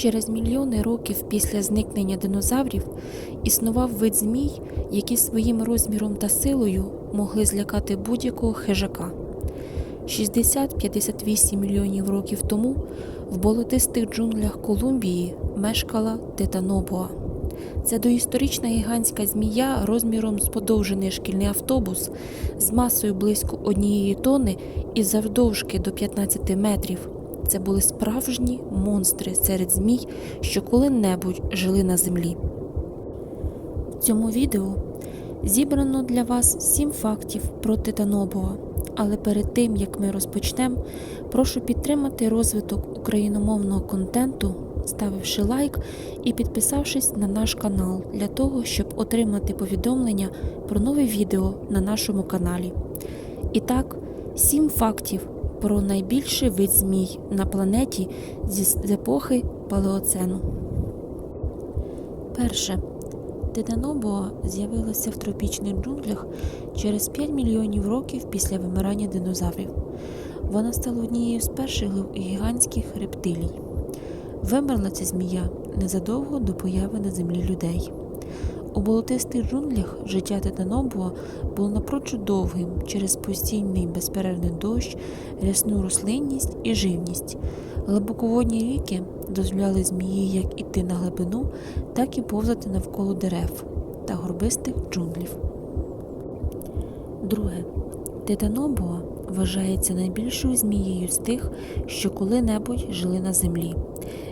Через мільйони років після зникнення динозаврів існував вид змій, які своїм розміром та силою могли злякати будь-якого хижака. 60-58 мільйонів років тому в болотистих джунглях Колумбії мешкала титанобоа. Це доісторична гігантська змія розміром з подовжений шкільний автобус з масою близько однієї тони і завдовжки до 15 метрів. Це були справжні монстри серед змій, що коли-небудь жили на землі. В цьому відео зібрано для вас 7 фактів про титанобоа. Але перед тим як ми розпочнемо, прошу підтримати розвиток україномовного контенту, ставивши лайк і підписавшись на наш канал для того, щоб отримати повідомлення про нове відео на нашому каналі. І так, 7 фактів про найбільший вид змій на планеті з епохи Палеоцену. Перше. Титанобоа з'явилася в тропічних джунглях через 5 мільйонів років після вимирання динозаврів. Вона стала однією з перших гігантських рептилій. Вимерла ця змія незадовго до появи на землі людей. У болотистих джунглях життя титанобоа було напрочуд довгим через постійний безперервний дощ, рясну рослинність і живність. Глибоководні ріки дозволяли змії як іти на глибину, так і повзати навколо дерев та горбистих джунглів. Друге. Титанобоа вважається найбільшою змією з тих, що коли-небудь жили на землі.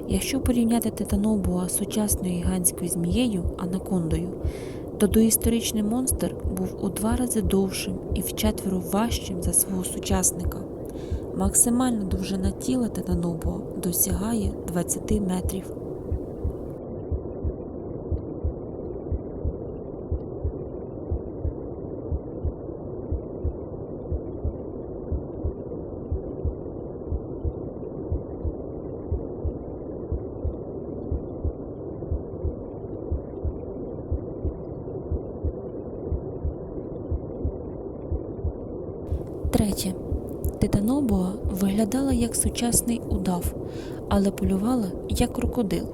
Якщо порівняти титанобоа з сучасною гігантською змією анакондою, то доісторичний монстр був у два рази довшим і вчетверо важчим за свого сучасника. Максимальна довжина тіла титанобоа досягає 20 метрів. Третє. Титанобоа виглядала як сучасний удав, але полювала як крокодил.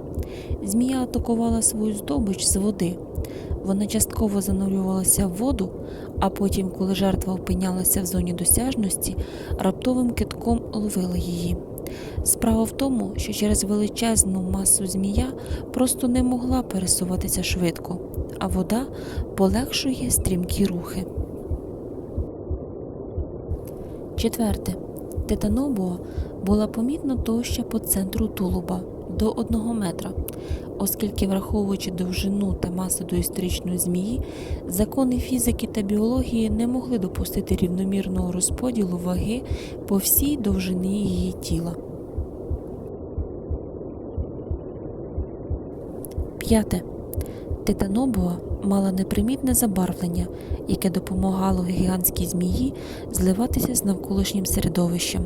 Змія атакувала свою здобич з води. Вона частково занурювалася в воду, а потім, коли жертва опинялася в зоні досяжності, раптовим китком ловила її. Справа в тому, що через величезну масу змія просто не могла пересуватися швидко, а вода полегшує стрімкі рухи. Четверте. Титанобоа була помітно товща по центру тулуба до 1 метра, оскільки, враховуючи довжину та масу доісторичної змії, закони фізики та біології не могли допустити рівномірного розподілу ваги по всій довжині її тіла. П'яте. Титанобоа мала непримітне забарвлення, яке допомагало гігантській змії зливатися з навколишнім середовищем.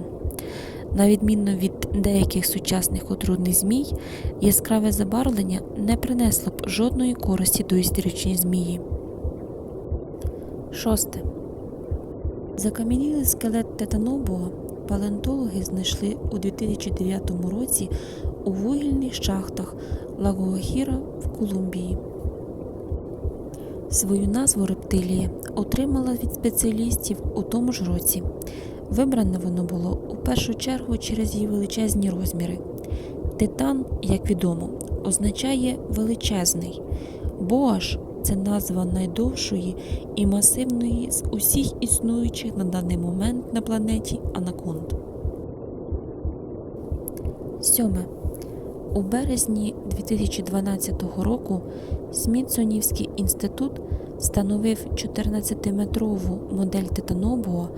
На відміну від деяких сучасних отрудних змій, яскраве забарвлення не принесло б жодної користі до історичній змії. Шосте. Закам'янілий скелет титанобоа палеонтологи знайшли у 2009 році у вугільних шахтах Лагуахіра в Колумбії. Свою назву рептилія отримала від спеціалістів у тому ж році. Вибране воно було у першу чергу через її величезні розміри. Титан, як відомо, означає величезний. Боаш це назва найдовшої і масивної з усіх існуючих на даний момент на планеті анаконд. Сьоме. У березні 2012 року Смітсонівський інститут встановив 14-метрову модель Титанобоа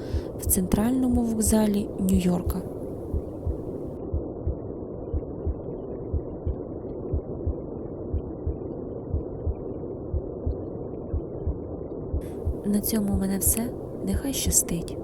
в центральному вокзалі Нью-Йорка. На цьому в мене все. Нехай щастить.